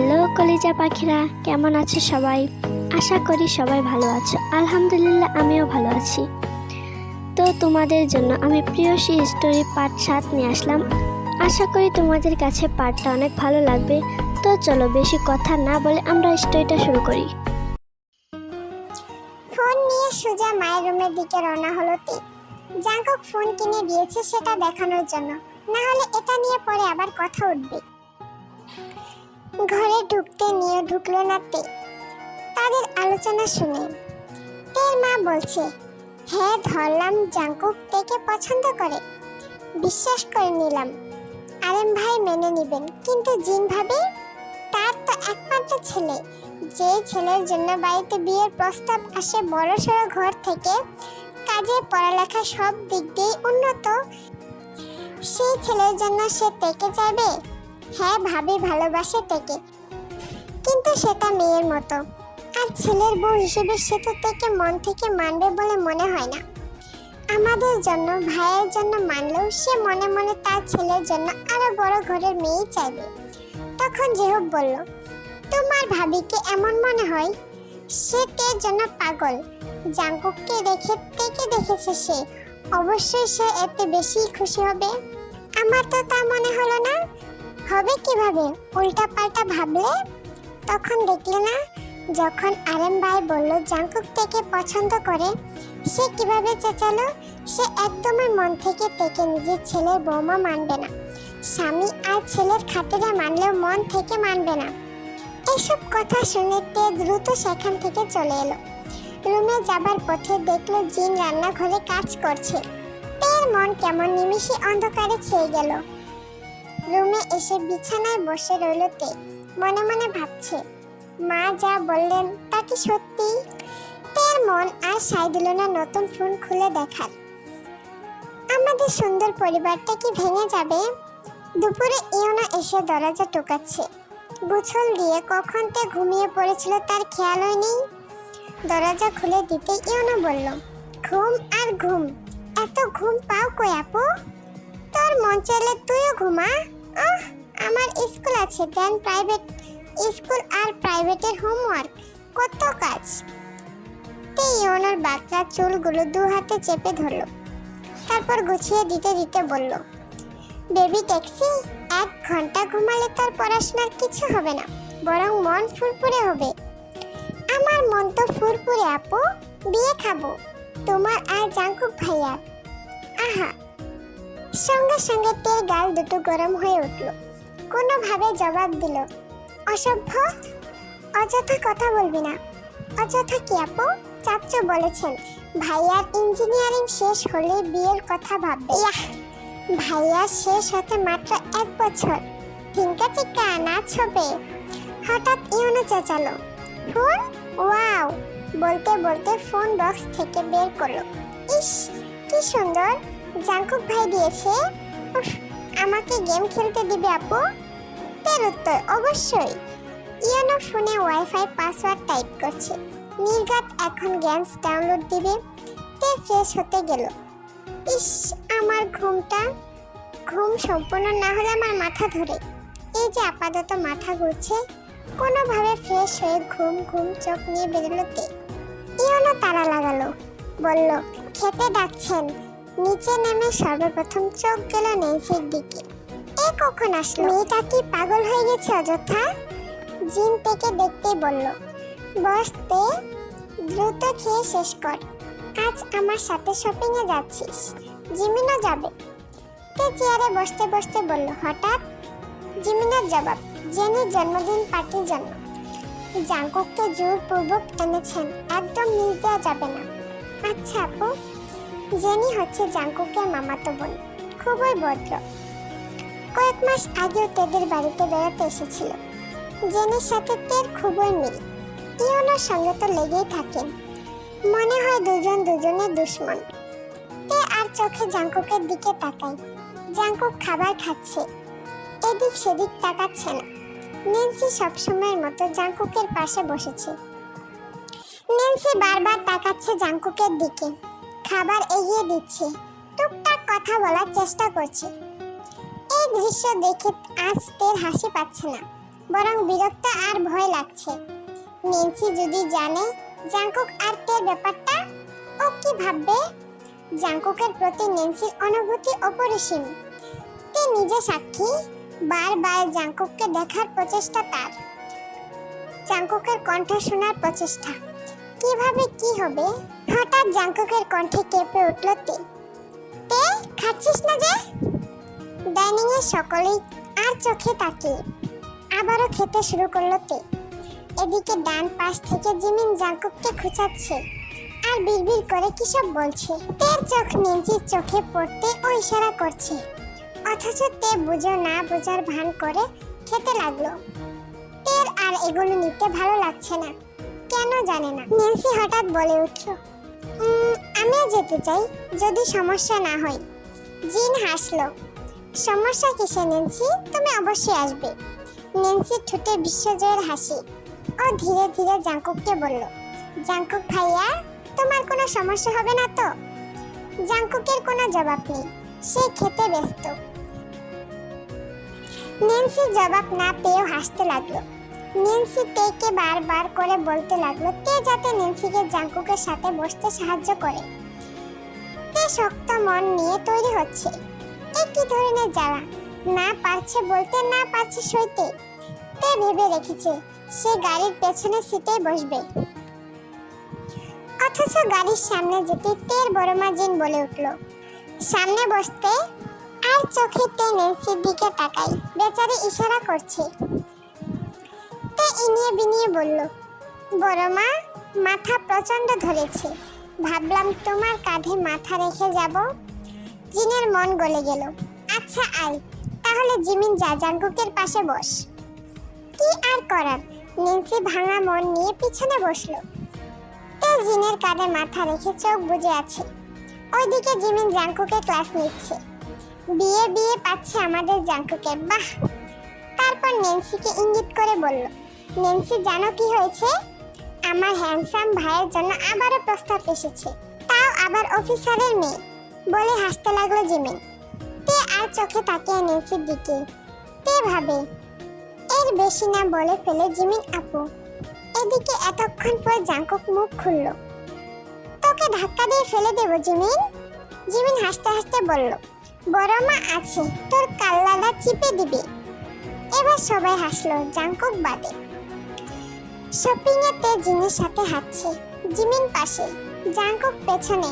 Hello কলিজা পাখিরা, কেমন আছে সবাই? আশা করি সবাই ভালো আছো। আলহামদুলিল্লাহ আমিও ভালো আছি। তো তোমাদের জন্য আমি প্রিয়সী স্টোরি পার্ট সাত নিয়ে আসলাম। আশা করি তোমাদের কাছে পার্টটা অনেক ভালো লাগবে। তো চলো বেশি কথা না বলে আমরা স্টোরিটা শুরু করি। ফোন নিয়ে সোজা মায়ের রুমের দিকে রওনা হলো তে। জাঙ্কক ফোন কিনে দিয়েছে সেটা দেখানোর জন্য। না হলে এটা নিয়ে পরে আবার কথা উঠবে। ঘরে ঢুকতে নিয়ে ঢুকলো না তে। তাদের আলোচনা শুনে। তের মা বলছে হ্যাঁ ধরলাম জাঙ্কুক, তেকে পছন্দ করে। বিশ্বাস করে নিলাম। আরেম ভাই মেনে নিবেন। কিন্তু জিন ভাবে, তার তো একমাত্র ছেলে। যে ছেলের জন্য বাড়িতে বিয়ের প্রস্তাব আসে বড় সড়ো ঘর থেকে, কাজে পড়ালেখা সব দিক দিয়েই উন্নত। সেই ছেলের জন্য সে তেকে যাবে হ্যাঁ ভাবি ভালোবাসে তেকে কিন্তু সেটা মেয়ের মতো। আর ছেলের বউ হিসেবে সে তো তেকে মন থেকে মানবে বলে মনে হয় না। আমাদের জন্য, ভাইয়ের জন্য মানলেও সে মনে মনে তার ছেলের জন্য আরও বড় ঘরের মেয়েই চাইবে। তখন জেহব বলল, তোমার ভাবিকে এমন মনে হয়? সে তের জন্য পাগল। জাঙ্কুককে রেখে তেকে দেখেছে সে। অবশ্যই সে এতে বেশি খুশি হবে। আমার তো তা মনে হলো না। হবে কীভাবে? উল্টা পাল্টা ভাবলে? তখন দেখলে না, যখন আরেম ভাই বলল জাঙ্কুক থেকে পছন্দ করে, সে কীভাবে চেঁচালো? সে একদমই মন থেকে তেকে নিজের ছেলের বৌমা মানবে না। স্বামী আর ছেলের খাতিরে মানলেও মন থেকে মানবে না। এসব কথা শুনে তে দ্রুত সেখান থেকে চলে এলো। রুমে যাবার পথে দেখল জিন রান্নাঘরে কাজ করছে। তের মন কেমন নিমিষে অন্ধকারে ছেয়ে গেল। রুমে এসে বিছানায় বসে রইল তে। মনে মনে ভাবছে, মা যা বললেন তা কি সত্যি? তের মন আর সাই দিল না নতুন ফোন খুলে দেখার। আমাদের সুন্দর পরিবারটা কি ভেঙে যাবে? দুপুরে ইওনা এসে দরজা টোকাচ্ছে। গোছল দিয়ে কখন তে ঘুমিয়ে পড়েছিল তার খেয়ালই নেই। দরজা খুলে দিতে ইওনা বলল, ঘুম আর ঘুম, এত ঘুম পাও কই আপু? তোর মন চাইলে তুইও ঘুমা। আহ, আমার স্কুল আছে দেন প্রাইভেট স্কুল আর প্রাইভেটের হোমওয়ার্ক কত কাজ। তে ওনার বাকরা চুলগুলো দু হাতে চেপে ধরলো। তারপর গুছিয়ে দিতে দিতে বলল বেবি ট্যাক্সি এক ঘণ্টা ঘুমালে তার পড়াশোনার কিছু হবে না, বরং মন ফুরফুরে হবে। আমার মন তো ফুরফুরে, আপু। বিয়ে খাব। তোমার আর জাঙ্কুক ভাইয়ার আহা সঙ্গে সঙ্গে তের গাল দুটো গরম হয়ে উঠল। কোনোভাবে জবাব দিল, অসভ্য? অযথা কথা বলবি না। অযথা কি আপু? চাচ্চু বলেছেন, ভাইয়ার ইঞ্জিনিয়ারিং শেষ হলে বিয়ের কথা ভাববে। ভাইয়া শেষ হতে মাত্র এক বছর। থিঙ্কা চিক্কা নাচ হবে হঠাৎ ইউনো চেঁচালো। ফোন? ওয়াও। বলতে বলতে ফোন বক্স থেকে বের করল। ইস, কি সুন্দর। জাঙ্কুক ভাই দিয়েছে। আমাকে গেম খেলতে দিবে আপু? তের উত্তর, অবশ্যই। ইয়ানো ফোনে ওয়াইফাই পাসওয়ার্ড টাইপ করছে। নির্গাত এখন গেমস ডাউনলোড দিবে। তে ফ্রেশ হতে গেল। ইস, আমার ঘুমটা, ঘুম সম্পূর্ণ না হলে আমার মাথা ধরে। এই যে আপাতত মাথা ঘুরছে, কোনোভাবে ফ্রেশ হয়ে ঘুম ঘুম, চোখ নিয়ে বেরোলো তে। ইওনো তারা লাগালো, বলল, খেতে ডাকছেন। নিচে নেমে সর্বপ্রথম চোখ গেল নেন্সির দিকে। এ কখন আসলো? মেয়েটা কি পাগল হয়ে গেছে অযথা? জিন থেকে দেখতে বলল বসতে দ্রুত খেয়ে শেষ কর। আজ আমার সাথে শপিং এ যাচ্ছিস। জিমিনও যাবে। তে চেয়ারে বসতে বসতে বলল, হঠাৎ? জিমিনের জবাব, জেনির জন্মদিন পার্টির জন্য। জাঙ্কুককে জোরপূর্বক এনেছেন। একদম মিস দেওয়া যাবে না। আচ্ছা আপু। জেনি হচ্ছে জাঙ্কুকের মামাতো বোন, খুবই ভদ্র। কয়েক মাস আগেও তেদের বাড়িতে বেড়াতে এসেছিল। জেনির সাথে তের খুবই মিল। ইওনার সঙ্গে তো লেগেই থাকেন। মনে হয় দুজন দুজনের দুশ্মন। তে আর চোখে জাঙ্কুকের দিকে তাকায়। জাঙ্কুক খাবার খাচ্ছে। এদিক সেদিক তাকাচ্ছে না। নেন্সি সবসময়ের মতো জাঙ্কুকের পাশে বসেছে। নেন্সি বারবার তাকাচ্ছে জাঙ্কুকের দিকে। খাবার এগিয়ে দিচ্ছে। টুকটাক কথা বলার চেষ্টা করছে। এই দৃশ্য দেখে আজ তের হাসি পাচ্ছে না, বরং বিরক্ত আর ভয় লাগছে। নেন্সি যদি জানে জাঙ্কুক আর তের ব্যাপারটা, ও কি ভাববে? জাঙ্কুকের প্রতি নেন্সির অনুভূতি অপরিসীম। তে নিজে সাক্ষী, বারবার জাঙ্কুককে দেখার প্রচেষ্টা তার। জাঙ্কুকের কণ্ঠ শোনার প্রচেষ্টা। কীভাবে কি হবে? হঠাৎ জাঙ্কুকের কণ্ঠে কেঁপে উঠল তে। তে, খাচ্ছিস না যে? ডাইনিং এ সকলেই আর চোখে তাকিয়ে আবারও খেতে শুরু করল তে। এদিকে ডান পাশ থেকে জিমিন জাঙ্কুককে খুঁচাচ্ছে আর বিড়বিড় করে কি সব বলছে। তের চোখ নিঞ্জির চোখে পড়তে ও ইশারা করছে। অথচ তে বুঝো না বোঝার ভান করে খেতে লাগল। তের আর এগুলো নিতে ভালো লাগছে না। কেন জানে না। নেন্সি হঠাৎ বলে উঠল "উম, আমিও যেতে চাই যদি সমস্যা না হয়। জিন হাসলো সমস্যা কিসে নেন্সি তুমি অবশ্যই আসবে। নেন্সি ঠোঁটে বিশ্বজয়ের হাসি ও ধীরে ধীরে জাঙ্কুককে বলল জাঙ্কুক ভাইয়া তোমার কোনো সমস্যা হবে না তো? জাঙ্কুকের কোনো জবাব নেই সে খেতে ব্যস্ত। নেন্সি জবাব না পেয়েও হাসতে লাগল। নেন্সি তেকে বারবার করে বলতে লাগল তে যাতে নেন্সিকে জাঙ্কুকের সাথে বসতে সাহায্য করে? তে শক্ত মন নিয়ে তৈরি হচ্ছে? এ কি ধরনের জ্বালা? না পারছে বলতে, না পারছে সইতে। তে ভেবে রেখেছে? সে গাড়ির পেছনে সিটে বসবে। অথচ গাড়ির সামনে যেতে তের বড় মা জিন বলে উঠল, সামনে বসতে আর চোখে তে নেন্সির দিকে তাকাই। বেচারি ইশারা করছে। ইনিয়ে বিনিয়ে বলল, বড় মা, মাথা প্রচণ্ড ধরেছে। ভাবলাম তোমার কাঁধে মাথা রেখে যাব। জিনের মন গলে গেল। আচ্ছা আয়, তাহলে জিমিন যা, জাঙ্কুকের পাশে বস। কি আর করার? নেন্সি ভাঙা মন নিয়ে পিছনে বসল। তে জিনের কাঁধে মাথা রেখে চোখ বুজে আছে? ওইদিকে জিমিন জাঙ্কুকে ক্লাস নিচ্ছে। বিয়ে বিয়ে পাচ্ছে আমাদের জাঙ্কুকে, বাহ! তারপর নেন্সিকে ইঙ্গিত করে বলল নেন্সি, জানো কি হয়েছে? আমার হ্যান্ডসাম ভাইয়ের জন্য আবারও প্রস্তাব এসেছে। তাও আবার অফিসারের মেয়ে বলে হাসতে লাগল জিমিন। তে আর চোখে তাকিয়ে নেন্সির দিকে। তে ভাবে, এর বেশি না বলে ফেলে জিমিন আপু। এদিকে এতক্ষণ পর জাঙ্কুক মুখ খুলল। তোকে ধাক্কা দিয়ে ফেলে দেবো জিমিন? জিমিন হাসতে হাসতে বলল, বড় মা আছে, তোর কাল্লাটা চিপে দিবে। এবার সবাই হাসলো জাঙ্কুক বাদে। শপিং এ তে সাথে হাঁটছে। জিমিন পাশে জাঙ্কুক পেছনে।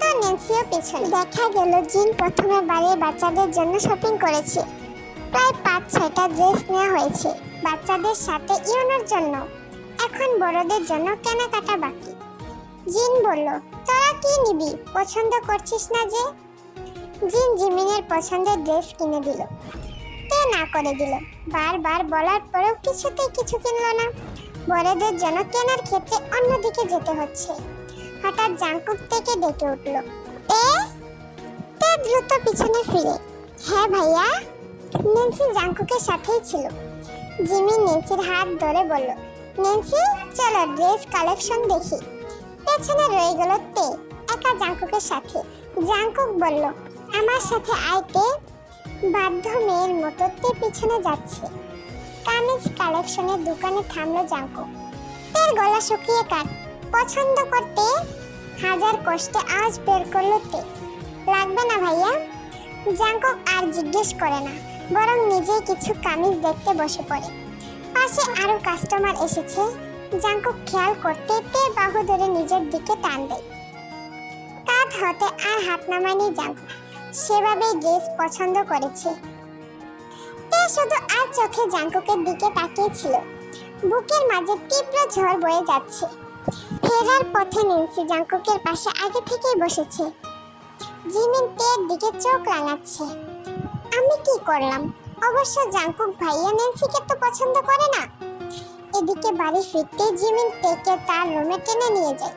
তো নেন্সিও পেছনে। দেখা গেল জিন প্রথমে বাড়ির বাচ্চাদের জন্য শপিং করেছে। প্রায় পাঁচ, ছয়টা ড্রেস নেওয়া হয়েছে বাচ্চাদের সাথে ইউনোর জন্য। এখন বড়দের জন্য কেনাকাটা বাকি। জিন বলল, তোরা কি নিবি? পছন্দ করছিস না যে? জিন জিমিনের পছন্দের ড্রেস কিনে দিল। তে না করে দিল। বারবার বলার পরেও কিছুতেই কিছু কিনলো না। বড়দের জন্য কেনার ক্ষেত্রে অন্যদিকে যেতে হচ্ছে। হঠাৎ জাঙ্কুক থেকে ডেকে উঠল, এ, তে দ্রুত পিছনে ফিরে। হ্যাঁ ভাইয়া। নেন্সি জাঙ্কুকের সাথেই ছিল। জিমি নেন্সির হাত ধরে বলল, নেন্সি, চলো ড্রেস কালেকশন দেখি। পেছনে রয়ে গেল তে, একা জাঙ্কুকের সাথে। জাঙ্কুক বলল, আমার সাথে আইতে বাধ্য মেয়ের মতো তে পিছনে যাচ্ছে। কামিজ কালেকশনের দোকানে থামলো জাঙ্কুক তের গলা শুকিয়ে কাট পছন্দ করতে হাজার কষ্টে আজ বের করল তে। লাগবে না ভাইয়া? জাঙ্কুক আর জিজ্ঞেস করে না, বরং নিজেই কিছু কামিজ দেখতে বসে পড়ে। পাশে আরও কাস্টমার এসেছে। জাঙ্কুক খেয়াল করতে তে বাহু ধরে নিজের দিকে টান দেয়। কাঁধ হতে আর হাত নামায়নি জাঙ্কুক সেভাবেই ড্রেস পছন্দ করেছে। তে শুধু আর চোখে জাঙ্কুকের দিকে তাকিয়েছিল বুকের মাঝে তীব্র ঝড় বয়ে যাচ্ছে। ফেরার পথে নেন্সি জাঙ্কুকের পাশে আগে থেকেই বসেছে। জিমিন তের দিকে চোখ রাঙাচ্ছে। আমি কি করলাম? অবশ্য জাঙ্কুক ভাইয়া নেন্সিকে তো পছন্দ করে না। এদিকে বাড়ি ফিরতে জিমিন তেকে তার রুমে টেনে নিয়ে যায়।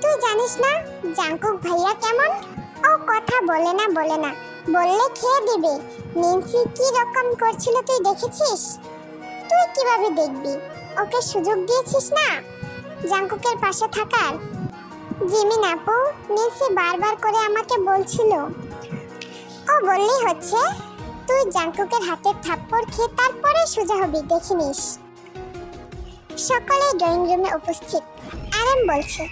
তুই জানিস না জাঙ্কুক ভাইয়া কেমন? ও কথা বলে না বলে না। বললে খেয়ে দিবে। নেন্সি কি রকম করছিল তুই দেখেছিস? তুই কীভাবে দেখবি? ওকে সুযোগ দিয়েছিস না? জাঙ্কুকের পাশে থাকার। জিমিন আপু, নেন্সি বারবার করে আমাকে বলছিল। ও বললেই হচ্ছে। তুই জাঙ্কুকের হাতে থাপ্পড় খেয়ে তারপরে সোজা হবি দেখে নিস সকলে ড্রয়িং রুমে উপস্থিত। আরাম বলছে,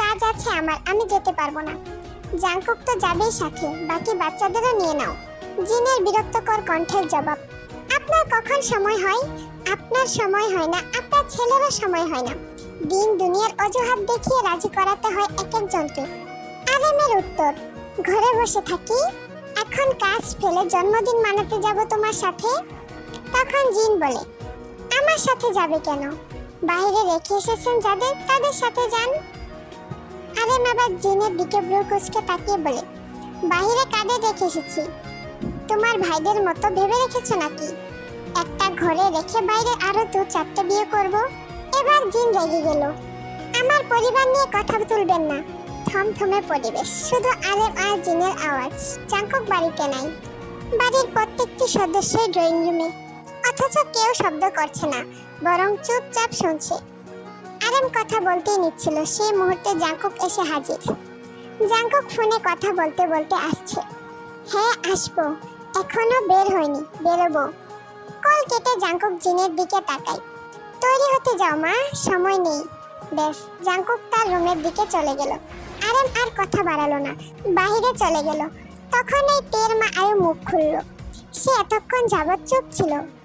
কাজ আছে আমার, আমি যেতে পারব না। জাঙ্কুক তো যাবেই সাথে, বাকি বাচ্চাদেরও নিয়ে নাও। জিনের বিরক্তকর কণ্ঠের জবাব, আপনার কখন সময় হয়? আপনার সময় হয় না, আপনার ছেলেরও সময় হয় না। দিন দুনিয়ার অজুহাত দেখিয়ে রাজি করাতে হয় এক একজনকে আরেমের উত্তর, ঘরে বসে থাকি। এখন কাজ ফেলে জন্মদিন মানাতে যাব তোমার সাথে? তখন জিন বলে, আমার সাথে যাবে কেন? বাইরে রেখে এসেছেন যাদের, তাদের সাথে যান। আরেম আবার জিনের দিকে ব্রু কুচকে তাকিয়ে বলে বাইরে কাদের রেখে এসেছি? তোমার ভাইদের মতো ভেবে রেখেছো নাকি? একটা ঘরে রেখে বাইরে আরও দু চারটে বিয়ে করব? এবার জিন রেগে গেল। আমার পরিবার নিয়ে কথা তুলবেন না। থমথমে পরিবেশ, শুধু আলেম আর জিনের আওয়াজ। চাঙ্কক বাড়িতে নাই। বাড়ির প্রত্যেকটি সদস্যই ড্রয়িং রুমে। অথচ কেউ শব্দ করছে না, বরং চুপচাপ শুনছে। আরেম কথা বলতেই নিচ্ছিল। সেই মুহূর্তে জাঙ্কুক এসে হাজির। জাঙ্কুক ফোনে কথা বলতে বলতে আসছে। হ্যাঁ আসব। এখনও বের হয়নি, বেরোবো। কল কেটে জাঙ্কুক জিনের দিকে তাকাই তৈরি হতে যাও, মা, সময় নেই। বেশ। জাঙ্কুক তার রুমের দিকে চলে গেল। আরেম আর কথা বাড়ালো না বাইরে চলে গেল। তখনই তের মা আয়ু মুখ খুলল। সে এতক্ষণ যাবৎ চুপ ছিল।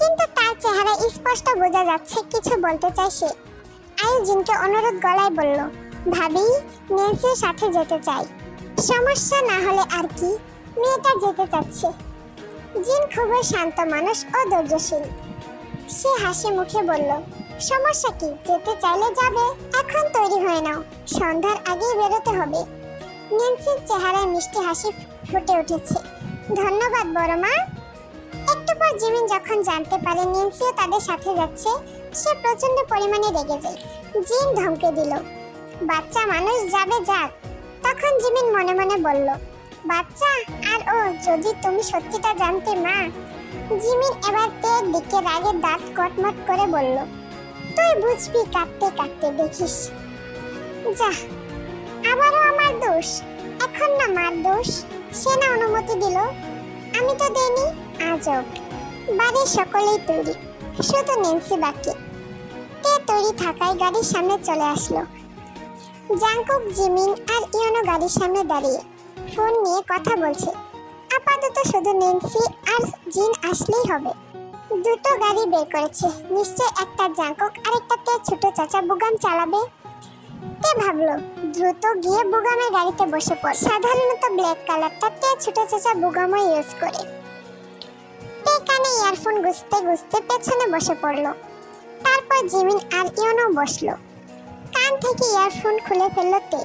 কিন্তু তার চেহারা স্পষ্ট বোঝা যাচ্ছে কিছু বলতে চাই সে। আয়ু জিনকে অনুরোধ গলায় বলল, ভাবি, নেন্সির সাথে যেতে চাই। সমস্যা না হলে আর কি? মেয়েটা যেতে চাচ্ছে। জিন খুবই শান্ত মানুষ ও ধৈর্যশীল। সে হাসি মুখে বলল, সমস্যা কি? যেতে চাইলে যাবে? এখন তৈরি হয়ে নাও। সন্ধ্যার আগেই বেরোতে হবে। নেন্সির চেহারায় মিষ্টি হাসি ফুটে উঠেছে। ধন্যবাদ বড় মা। একটু পর জিমিন যখন জানতে পারে নেন্সিও তাদের সাথে যাচ্ছে, সে প্রচণ্ড পরিমাণে রেগে যায়। জিন ধমকে দিল, বাচ্চা মানুষ যাবে যাক। তখন জিমিন মনে মনে বলল, বাচ্চা, আর ও, যদি তুমি সত্যিটা জানতে, মা? জিমিন এবার তের দিকে রাগে দাঁত কটমট করে বলল, তুই বুঝবি কাঁদতে কাঁদতে দেখিস। যা, আবারও আমার দোষ। এখন না মার দোষ। সে না অনুমতি দিল আমি তো দেইনি আজব বাড়ির সকলেই তৈরি, শুধু নেন্সি বাকি। তে তৈরি থাকায় গাড়ির সামনে চলে আসলো। জাংকুক, জিমিন আর ইয়নো গাড়ির সামনে দাঁড়িয়ে ফোন নিয়ে কথা বলছে। আপাতত শুধু নেন্সি আর জিন আসলেই হবে। দুটো গাড়ি বের করেছে। নিশ্চয় একটা জাংকুক আর একটাতে ছোট চাচা বুগাম চালাবে। তে ভাবলো? দ্রুত গিয়ে বুগামের গাড়িতে বসে পড়। সাধারণত ব্ল্যাক কালারটা তে ছোট চাচা বুগামও ইউজ করে। তে কানে ইয়ারফোন গুছতে গুছতে পেছনে বসে পড়ল। তারপর জিমিন আর ইয়নো বসল। কান থেকে ইয়ারফোন খুলে ফেলল তে।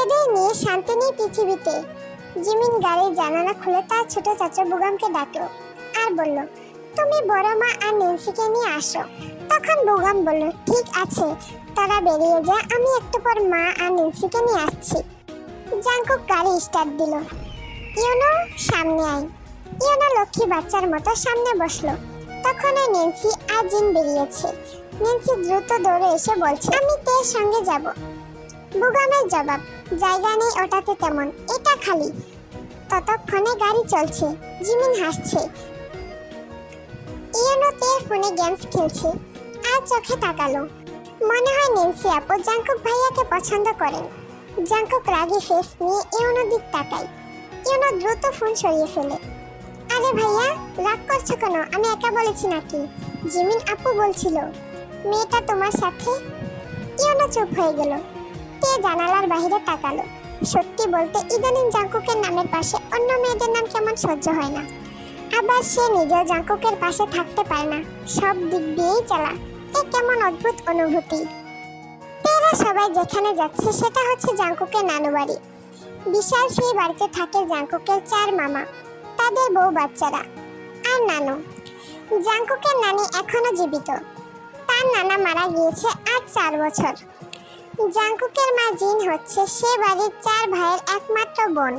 এদের নিয়ে শান্তি নেই পৃথিবীতে। জিমিন গাড়ির জানালা খুলে তার ছোট চাচা বুগামকে ডাকলো আর বলল, তুমি বড় মা আর নেন্সিকে নিয়ে আসো। তখন বুগাম বলল, ঠিক আছে, তারা বেরিয়ে যা, আমি একটু পর মা আর নেন্সিকে নিয়ে আসছি। জাঙ্কুক গাড়ি স্টার্ট দিল। ইউনো সামনে আয়। ইউনো লক্ষ্মী বাচ্চার মতো সামনে বসল। তখন ওই নেন্সি আর জিন বেরিয়েছে। নেন্সি দ্রুত দৌড়ে এসে বলছে, আমি তের সঙ্গে যাব। বুগামের জবাব, জায়গা নেই ওটাতে তেমন, এটা খালি। ততক্ষণে গাড়ি চলছে। জিমিন হাসছে। ইয়েনো তের ফোনে গেমস খেলছে। আর চোখে তাকালো। মনে হয় নেন্সি আপু জাঙ্কুক ভাইয়াকে পছন্দ করেন। জাঙ্কুক রাগি ফেস নিয়ে ইউনো দিক তাকাই ইউনো দ্রুত ফোন সরিয়ে ফেলে। আরে ভাইয়া, রাগ করছ কেন? আমি একা বলেছি নাকি? জিমিন আপু বলছিল, মেয়েটা তোমার সাথে? ইউনো চুপ হয়ে গেল। তে জানালার বাইরে তাকালো। সত্যি বলতে ইদানিং জাঙ্কুকের নামের পাশে অন্য মেয়েদের নাম কেমন সহ্য হয় না। আবার সে নিজেও জাঙ্কুকের পাশে থাকতে পারে না। সব দিক দিয়েই চালা এ কেমন অদ্ভুত অনুভূতি। তেরা সবাই যেখানে যাচ্ছে সেটা হচ্ছে জাঙ্কুকের নানু বাড়ি। বিশাল সেই বাড়িতে থাকে জাঙ্কুকের চার মামা, তাদের বউ বাচ্চারা আর নানু। জাঙ্কুকের নানি এখনও জীবিত। তার নানা মারা গিয়েছে আজ চার বছর। জাঙ্কুকের মা জিন হচ্ছে সে বাড়ির চার ভাইয়ের একমাত্র বোন।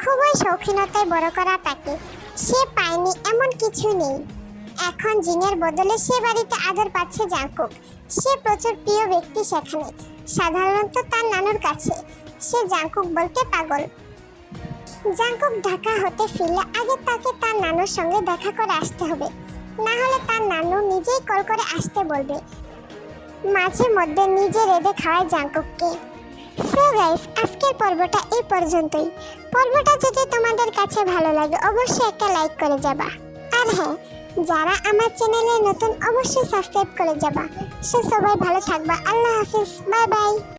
খুবই শৌখিনতায় বড় করা তাকে। সে পায়নি এমন কিছু নেই। এখন জিনের বদলে সে বাড়িতে আদর পাচ্ছে জাঙ্কুক। সে প্রচুর প্রিয় ব্যক্তি সেখানে। সাধারণত তার নানুর কাছে। সে জাঙ্কুক বলতে পাগল। জাঙ্কুক ঢাকা হতে ফিরলে আগে তাকে তার নানুর সঙ্গে দেখা করে আসতে হবে। না হলে তার নানু নিজেই কল করে আসতে বলবে। মাঝে মধ্যে নিজে রেঁধে খাওয়ায় জাঙ্কুককে। সো গাইস, আজকের পর্বটা এই পর্যন্তই। পর্বটা যদি তোমাদের কাছে ভালো লাগে, অবশ্যই একটা লাইক করে যাবা। আর হ্যাঁ যারা আমার চ্যানেলে নতুন অবশ্যই সাবস্ক্রাইব করে যাবা। সে সবাই ভালো থাকবা। আল্লাহ হাফিজ। Bye bye.